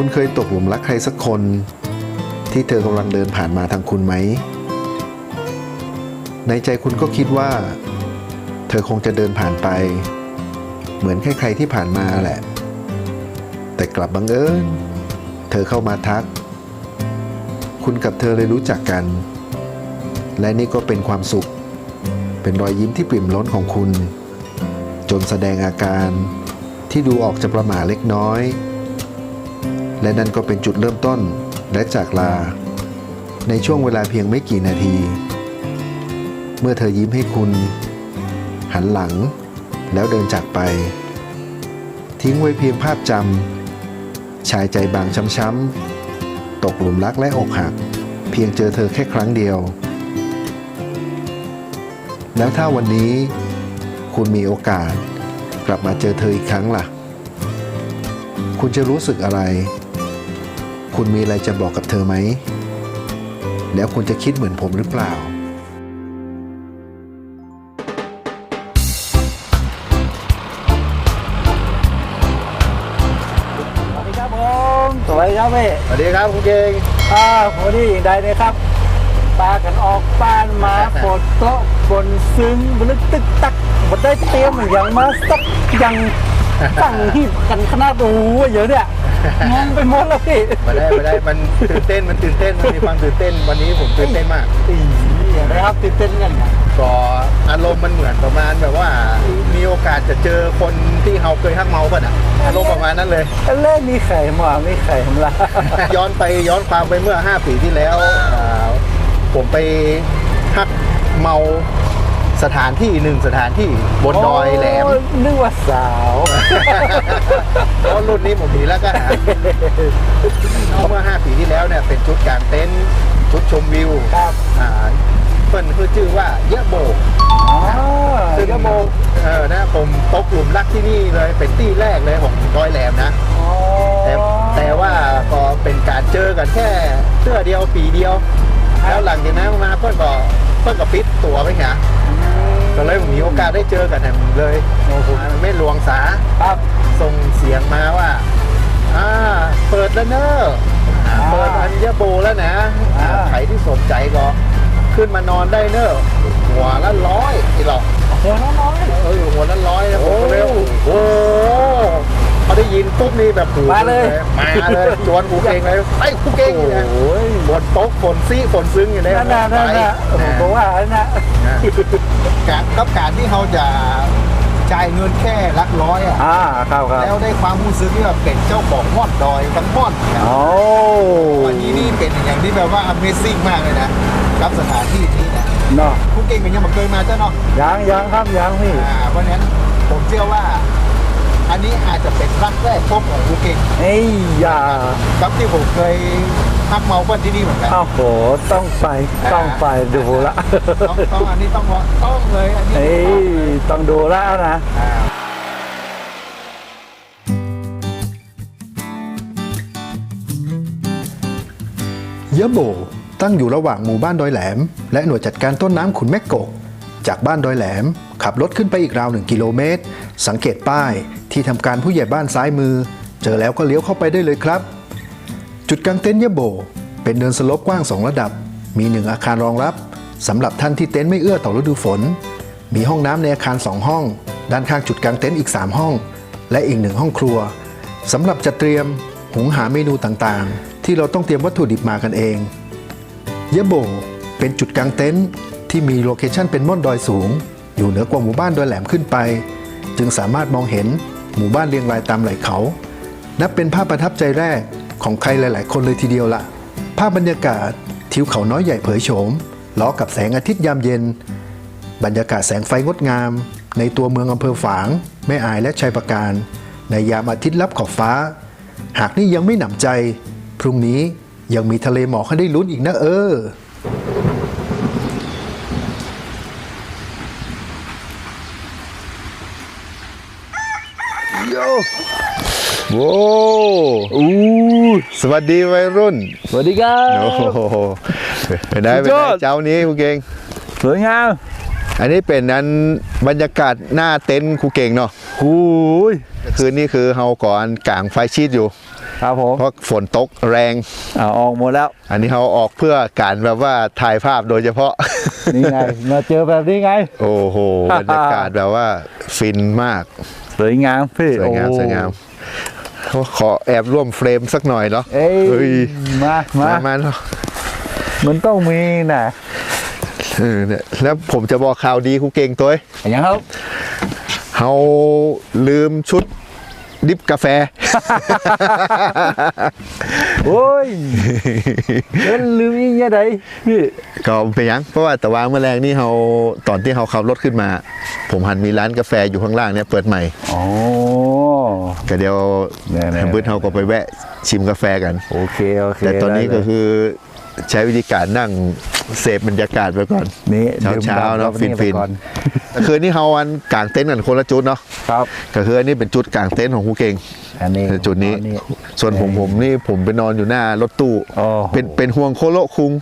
คุณเคยตกหลุมรักใครสักคน ที่เธอกำลังเดินผ่านมาทางคุณไหม ในใจคุณก็คิดว่า เธอคงจะเดินผ่านไป เหมือนใครๆที่ผ่านมาแหละ แต่กลับบังเอิญเธอเข้ามาทัก คุณกับเธอเลยรู้จักกัน และนี่ก็เป็นความสุข เป็นรอยยิ้มที่ปริ่มล้นของคุณ จนแสดงอาการที่ดูออกจะประหม่าเล็กน้อย และนั่นก็เป็นจุดเริ่มต้นและจากลา ในช่วงเวลาเพียงไม่กี่นาที เมื่อเธอยิ้มให้คุณ หันหลัง แล้วเดินจากไป ทิ้งไว้เพียงภาพจำชายใจบางช้ำๆตกหลุมรักและอกหัก เพียงเจอเธอแค่ครั้งเดียว แล้วถ้าวันนี้ คุณมีโอกาส กลับมาเจอเธออีกครั้งล่ะ คุณจะรู้สึกอะไร คุณมีอะไรจะบอกกับเธอไหม แล้วคุณจะคิดเหมือนผมหรือเปล่า สวัสดีครับผมสวัสดีครับพี่สวัสดีครับคุณเก่งอ่าวันนี้อย่างใดนะครับปากันออกบ้านมาฝนตกฝนซึ้งบลึกตึกตักบดได้เตรียมอย่างมาสักอย่างตั้งที่กันขนาดโอ้โหเยอะเนี่ย งงไปหมดแล้วพี่มาได้มาได้มันตื่นเต้นมันตื่นเต้นมันมีความตื่นเต้นวันนี้ผมตื่นเต้นมากอีอย่างนะครับตื่นเต้นกันเนี่ยก็อารมณ์มันเหมือนประมาณแบบว่า มีโอกาสจะเจอคนที่เราเคยฮักเมาป่ะอะอารมณ์ประมาณนั้นเลยเล่นมีไข่มาไม่ไข่ทำละย้อนไปย้อนความไปเมื่อ 5 ปีที่แล้วอ่าผมไปฮักเมา สถานที่หนึ่งสถานที่บนดอยแหลมโนึกว่าสาวเพราะรุ่นนี้ผมมีแล้วก็หาเมื่อ5ปีที่แล้วเนี่ยเป็นชุดกางเต็นท์ชุดชมวิวครับอ่าเปิ้นคือชื่อว่าเยอะโบอ๋อซึ่งกระโบกเออนะผมตกหลุมรักที่นี่เลยเป็นที่แรกเลยของดอยแหลมนะอ๋อแต่แต่ว่าก็เป็นการเจอกันแค่เสื้อเดียวปีเดียว แล้วหลังจากนั้นมาเพื่อนก็เพื่อนก็ปิดตัวไปหา ก็เลยมีโอกาสได้เจอกันเนี่ยเลยโอ้โหอ่าไม่หลวงสาครับ ส่งเสียงมาว่าอ่าเปิดแล้วเนอะอ่าอ่าเปิดอันยโบแล้วนะอ่าใครที่สนใจก็ ขึ้นมานอนได้เนอะหัวละร้อยอีหรอกเดี๋ยวน้อย เออหัวละร้อยนะผมก็เลยโอ้โอ้ โหพอได้ยินปุ๊บนี่แบบหูมาเลย มาเลยชวนกูเก่งเลยไอ้กูเก่งอยู่นะโอ้ยฝนตกฝนซีฝนซึ้งอยู่เลยนั่นน่ะนั่นน่ะผมบอกว่าอันน่ะการกับการที่เขาจะจ่ายเงินแค่หลักร้อยอะอ่าครับครับแล้วได้ความรู้สึกที่แบบเป็นเจ้าของม่อนดอยทั้งม่อนเนี่ยโอ้วันนี้นี่เป็นอย่างที่แบบว่า Amazing มากเลยนะกับสถานที่นี้นะเนาะคุณเก่งเป็นยังไม่เคยมาเจ้าเนาะยังยังครับยังพี่อ่าเพราะฉะนั้นผมเชื่อว่าอันนี้อา จจะเป็นรักแรกพบของคุณเก่งเอ้ยอย่ากับที่ผมเคยพักเมาบ้านที่นี่เหมือนกันอ้าวโหต้องไปต้องไปดูละต้องต้องอันนี้ต้องว่าต้องเลยอันนี้เอ้ยต้องดูแล้วนะอ่ายะโบตั้งอยู่ระหว่างหมู่บ้านดอยแหลม และหน่วยจัดการต้นน้ำขุนแมกโกะจากบ้านดอยแหลม ขับรถขึ้นไปอีกราวหนึ่งกิโลเมตร สังเกตป้ายที่ทำการผู้ใหญ่บ้านซ้ายมือ เจอแล้วก็เลี้ยวเข้าไปได้เลยครับ จุดกางเต็นท์ยะโบ เป็นเนินสลปกว้าง 2 ระดับ มีหนึ่งอาคารรองรับสำหรับท่านที่เต็นท์ไม่เอื้อต่อฤดูฝน มีห้องน้ำในอาคาร 2 ห้อง ด้านข้างจุดกางเต็นท์อีก 3 ห้อง และอีกหนึ่งห้องครัวสำหรับจัดเตรียมหุงหาเมนูต่างๆ ที่เราต้องเตรียมวัตถุดิบมากันเองยะโบเป็นจุดกางเต็นท์ที่มีโลเคชั่นเป็นม่อนดอยสูง อยู่เหนือกว่าหมู่บ้านโดยแหลมขึ้นไป จึงสามารถมองเห็นหมู่บ้านเรียงรายตามไหล่เขา นับเป็นภาพประทับใจแรกของใครหลาย ๆ คนเลยทีเดียวละภาพบรรยากาศทิวเขาน้อยใหญ่เผยโฉมล้อกับแสงอาทิตย์ยามเย็น บรรยากาศแสงไฟงดงาม ในตัวเมืองอำเภอฝาง แม่อายและชัยประการ ในยามอาทิตย์ลับขอบฟ้า หากนี่ยังไม่หนำใจ พรุ่งนี้ยังมีทะเลหมอกให้ได้ลุ้นอีกนะเออ โยโว้อู้สวัสดีวัยรุ่น สวัสดีครัโอ้บโหเป็นได้สุเป็นดยอได้ดเจ้านี้ครูเก่งสวยงามอันนี้เป็นนั้นบรรยากาศหน้าเต็นท์ครูเก่งเนาะหูยคืนนี้คือเฮาก่อนกลางไฟชีตอยู่ ครับผมเพราะฝนตกแรงเอาออกหมดแล้ว อันนี้เขาออกเพื่อการแบบว่าถ่ายภาพโดยเฉพาะ นี่ไง มาเจอแบบนี้ไง โอ้โหบรรยากาศแบบว่าฟินมากสวยงามพี่สวยงามโอ้สวยงามขอแอบร่วมเฟรมสักหน่อยเนาะเอ้ยเฮ้ยมามามามาเนาะมันต้องมีนะเออเนี่ยแล้วผมจะบอกข่าวดีครูเก่งตัวเอ้ยอย่างครับเขาลืมชุดดิบกาแฟ โอ้ยเล่นลืมยิ่งยังไงพี่ก็เป็นหยังเพราะว่าแต่ว่าเมื่อแรงนี่เขาตอนที่เขาขับรถขึ้นมา ผมหันมีร้านกาแฟอยู่ข้างล่างเนี่ยเปิดใหม่อ๋อก็เดี๋ยวแน่ๆแฮมเบิร์เขาก็ไปแวะชิมกาแฟกันโอเคโอเคแต่ตอนนี้ได้ก็เลยคือใช้วิธีการนั่งเสพบรรยากาศไปก่อนนี่เช้าดื่มเช้าดำเนาะแล้วฟินไปฟินก่อนแต่คืนนี้เขาอันกางเต็นท์กันคนละจุดเนาะครับก็คืออันนี้เป็นจุดกางเต็นท์ของครูเก่ง อันนี้จุดนี้ อัส่วนผมผมนี่ผมไปนอนอยู่หน้ารถตู้โอ้โห เป็นเป็นห่วงโคโลคุง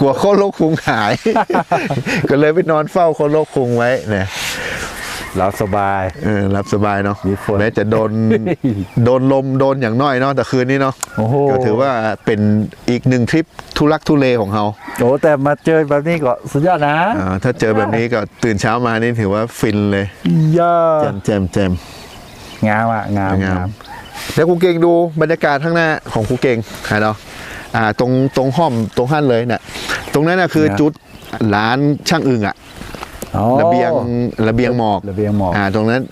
กลัวโคโลคุงหาย ก็เลยไปนอนเฝ้าโคโลคุงไว้เนี่ยเราสบาย เออรับสบายเนาะมีฝน แม้จะโดนโดนลมโดนอย่างน้อยเนาะแต่คืนนี้เนาะโอ้โหก็ถือว่าเป็นอีกหนึ่งทริปทุลักทุเลของเราโอ้แต่มาเจอแบบนี้ก็สุดยอดนะอ่าถ้าเจอแบบนี้ก็ตื่นเช้ามานี่ถือว่าฟินเลย ยอแจดมแจมแจม งามอะงามงามงามแล้วครูเก่งดูบรรยากาศข้างหน้าของครูเก่งฮะเนาะอ่าตรงตรงห้อมตรงห้านเลยเนี่ยตรงนั้นน่ะคือจุดร้านช่างอึ่งอะอ๋อระเบียงระเบียงหมอกระเบียงหมอกอ่าตรงนั้น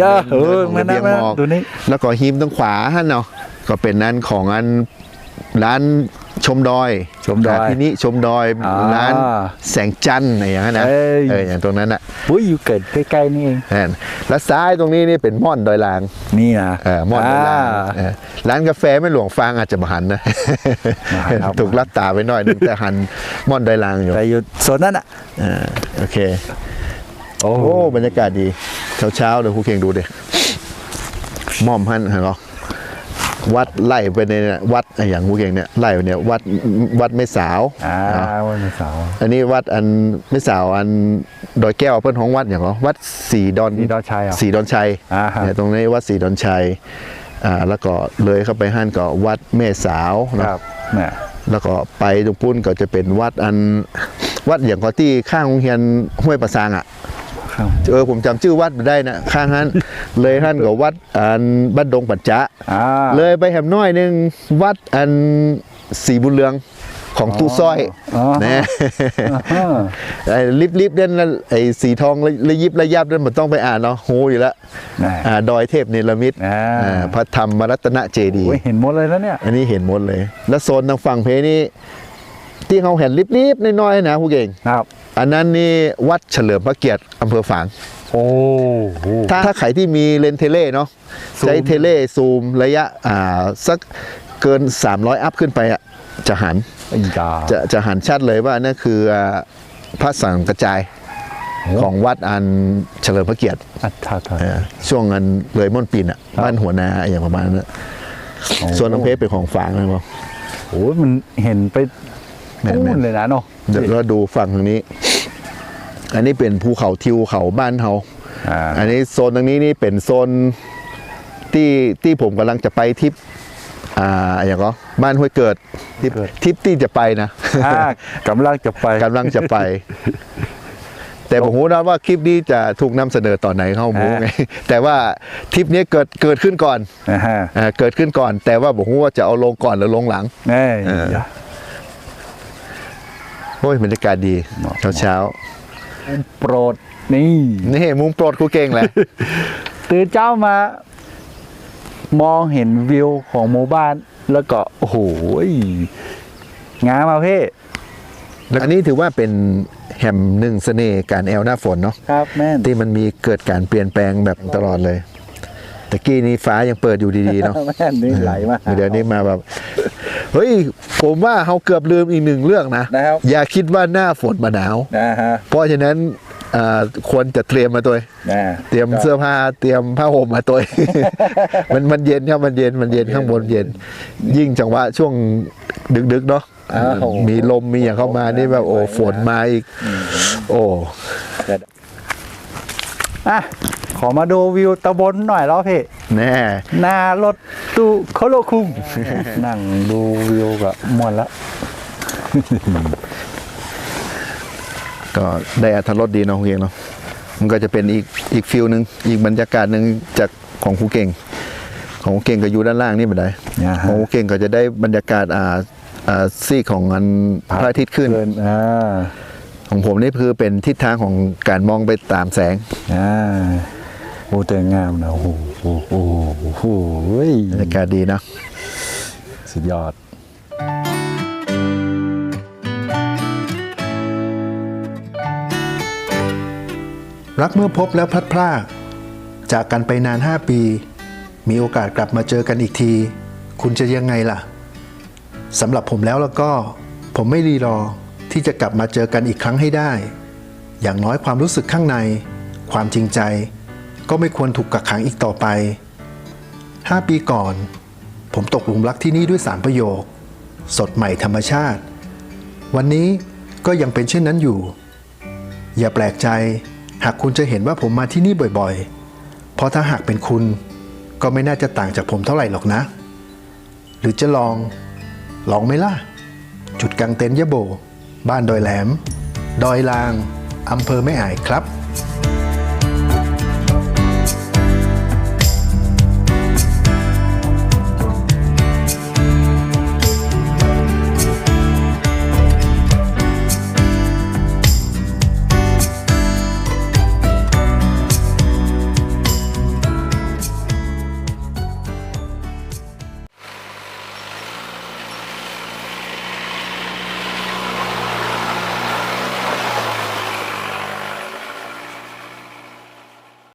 ยอดเออขงมาระนะเบียงมาหมอกดูนี่แล้วก็หิมตรงขวาฮะเนาะก็เป็นนั้นของอันร้าน ชมดอยชมดอยาที่นี่ชมดอยอ่าร้านแสงจันทร์อะไรอย่างนั้นนะเอ้ยเอออย่างตรงนั้นอะอุ้ยอยู่เกิดใกล้ๆนี่เองนั่นแล้วซ้ายตรงนี้นี่เป็นม่อนดอยลางนี่นะเออม่อนดอยลางอ่าเออร้านกาแฟไม่หลวงฟางอาจจะมาหันนะมาหันครับถูกลัดตาไปหน่อยนึงแต่หันม่อนดอยลางอยู่แต่อยู่โซนนั้นอะอ่าโอเคโอ้โอ้บรรยากาศดีเช้าๆเดี๋ยวครูเคียงดูดิม่อมหันเหรอ วัดไล่ไปในเนี่ยวัดอะไรอย่างครูเคียงเนี่ยไล่ไปเนี่ยวัดวัดไม่สาวอ่าเนาะวันเสาร์อันนี้วัดอันไม่สาวอันดอยแก้วเพื่อนของวัดอย่างเหรอวัดสีดอนสีดอนชัยเหรอสีดอนชัยอ่าฮะเนี่ยตรงนี้วัดสีดอนชัยอ่าแล้วก็เลยเข้าไปห้านก็วัดแม่สาวคเนาะรับเนี่ยแล้วก็ไปตรงปุ้นก็จะเป็นวัดอันวัดอย่างก็ที่ข้างโรงเรียนห้วยประซางอะ ครับเออผมจำชื่อวัดไม่ได้นะข้างนั้นเลยท่านก็วัดอันบ้านดงปัจจะอ่าเลยไปแหมน้อยหนึงวัดอันสีบุญเรืองของตู้สร้อยอ๋อนะอ่าไอ้ลิบลิบๆเด่นนั่นไอ้สีทองระระยิบระยับนั่นมันต้องไปอ่านเนาะโหอยู่แล้วน่ะอ่าดอยเทพเนรมิตอ่าอ่าพระธรรมรัตนเจดีย์โอ้ยเห็นหมดเลยนะเนี่ย อันนี้เห็นหมดเลย แล้วโซนทางฝั่งเพนี่ที่เขาเห็นลิบๆน้อยๆนะผู้เก่งครับ อันนั้นนี่วัดเฉลิมพระเกียรติอำเภอฝางโอ้โห ถ้าถ้าใครที่มีเลนส์เทเลเนาะซูม ใช้เทเลซูมระยะอ่าสักเกิน 300 อัพขึ้นไปอะจะหันอีกาจะจะหันชัดเลยว่านั่นคืออ่าพระสังกระจายของวัดอันเฉลิมพระเกียรติอัฐาเออช่วงอันเลยม่อนปีนอะบ้านหัวนาอย่างประมาณนั้นอะส่วนน้ำเพชรเป็นของฝางนะบอกโอ้ยมันเห็นไปแม่นๆ นู่นเลยนะเนาะ เดี๋ยวเราดูฝั่งทางนี้ อันนี้เป็นภูเขาทิวเขาบ้านเฮาอ่า อันนี้โซนตรงนี้นี่เป็นโซนที่ที่ผมกำลังจะไปทริปอ่าอย่างก็บ้านห้วยเกิดทริปทริปที่จะไปนะ อ่ากำลังจะไป กำลังจะไป แต่ผมรู้นะว่าคลิปนี้จะถูกนำเสนอตอนไหนเข้าหมูไง แต่ว่าทริปนี้เกิดเกิดขึ้นก่อนนะฮะอ่าเกิดขึ้นก่อน แต่ว่าผมรู้ว่าจะเอาลงก่อนหรือลงหลังแน่เออโอ้ยบรรยากาศดีเหมาะ เช้าเช้า โปรดนี่ๆนี่มุมโปรดครูเก่งแหละตื่นเช้ามามองเห็นวิวของหมู่บ้านแล้วก็โอ้โหยงามมาเพ่อันนี้ถือว่าเป็นแฮมหนึ่งเสน่ห์การแอลหน้าฝนเนาะครับแม่นที่มันมีเกิดการเปลี่ยนแปลงแบบตลอดเลยตะกี้นี้ฟ้ายังเปิดอยู่ดีๆเนาะแม่นนี่ไหลมาหาเดี๋ยวนี้มาแบบ เฮ้ย ผมว่าเขาเกือบลืมอีกหนึ่งเรื่องนะนะครับ อย่าคิดว่าหน้าฝนมาหนาว นะฮะเพราะฉะนั้นอ่าควรจะเตรียมมาตัวนะเตรียมเสื้อผ้าเตรียมผ้าห่มมาตัวมันมันเย็นครับมันเย็นมันเย็นข้างบนเย็น ยิ่งจังหวะช่วงดึกๆเนาะอ้าว มีลมมีอย่างเข้ามานี่แบบโอ้ฝนมาอีก โอ้ อะข ออมาดูวิวตะบนหน่อยแล้วพี่แน่หน้ารถตู้โคโลคุงนั่งดูวิวก็มวนละก็ได้อัธรสดีเนาะครูเก่งเนาะมันก็จะเป็นอีกอีกฟิลหนึ่งอีกบรรยากาศหนึ่งจากของครูเก่ง ของครูเก่งก็อยู่ด้านล่างนี่บันไดอ่าขฮะองครูเก่งก็จะได้บรรยากาศอ่าอ่าซีกของอันพระอาทิตย์ขึ้นเกินอ่าของผมนี่คือเป็นทิศทางของการมองไปตามแสงอ่าโอ้แต่งามนะโอ้โหโอ้โหโอ้โหเฮ้ยบรรยากาศดีนะ สุดยอด รักเมื่อพบแล้วพลัดพรากจากกันไปนาน 5 ปี มีโอกาสกลับมาเจอกันอีกที คุณจะยังไงล่ะสำหรับผมแล้วแล้วก็ผมไม่รีรอที่จะกลับมาเจอกันอีกครั้งให้ได้ อย่างน้อยความรู้สึกข้างใน ความจริงใจ ก็ไม่ควรถูกกักขังอีกต่อไป 5 ปีก่อน ผมตกหลุมรักที่นี่ด้วยสามประโยค สดใหม่ธรรมชาติ วันนี้ก็ยังเป็นเช่นนั้นอยู่ อย่าแปลกใจ หากคุณจะเห็นว่าผมมาที่นี่บ่อยๆ เพราะถ้าหากเป็นคุณ ก็ไม่น่าจะต่างจากผมเท่าไหร่หรอกนะ หรือจะลอง ลองไหมล่ะ จุดกลางเต็นท์ยะโบ บ้านดอยแหลม ดอยลางอำเภอแม่อายครับ